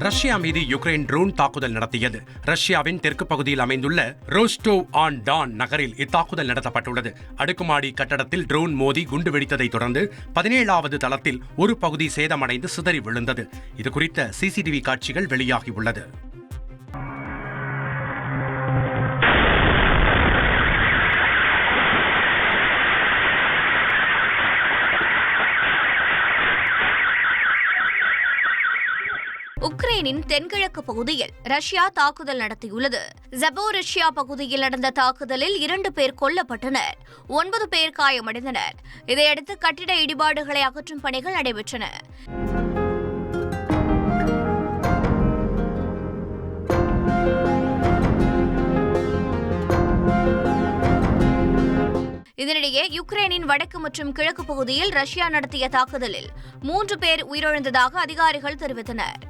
Russia மீது Ukraine drone தாக்குதல் நடத்தியது. ரஷ்யாவின் தெற்கு பகுதியில் அமைந்துள்ள ரோஸ்டோவ் ஆன் டான் நகரில் இத்தாக்குதல் நடத்தப்பட்டுள்ளது. அடுக்குமாடி கட்டடத்தில் ட்ரோன் மோதி குண்டு வெடித்ததைத் தொடர்ந்து பதினேழாவது தளத்தில் ஒரு பகுதி சேதமடைந்து சிதறி விழுந்தது. இதுகுறித்த சிசிடிவி காட்சிகள் வெளியாகியுள்ளது உக்ரைனின் தென்கிழக்கு பகுதியில் ரஷ்யா தாக்குதல் நடத்தியுள்ளது. ஜபோரிஷியா பகுதியில் நடந்த தாக்குதலில் இரண்டு பேர் கொல்லப்பட்டனர் ஒன்பது பேர் காயமடைந்தனர். இதையடுத்து கட்டிட இடிபாடுகளை அகற்றும் பணிகள் நடைபெற்றன. இதனிடையே யுக்ரைனின் வடக்கு மற்றும் கிழக்கு பகுதியில் ரஷ்யா நடத்திய தாக்குதலில் மூன்று பேர் உயிரிழந்ததாக அதிகாரிகள் தெரிவித்தனர்.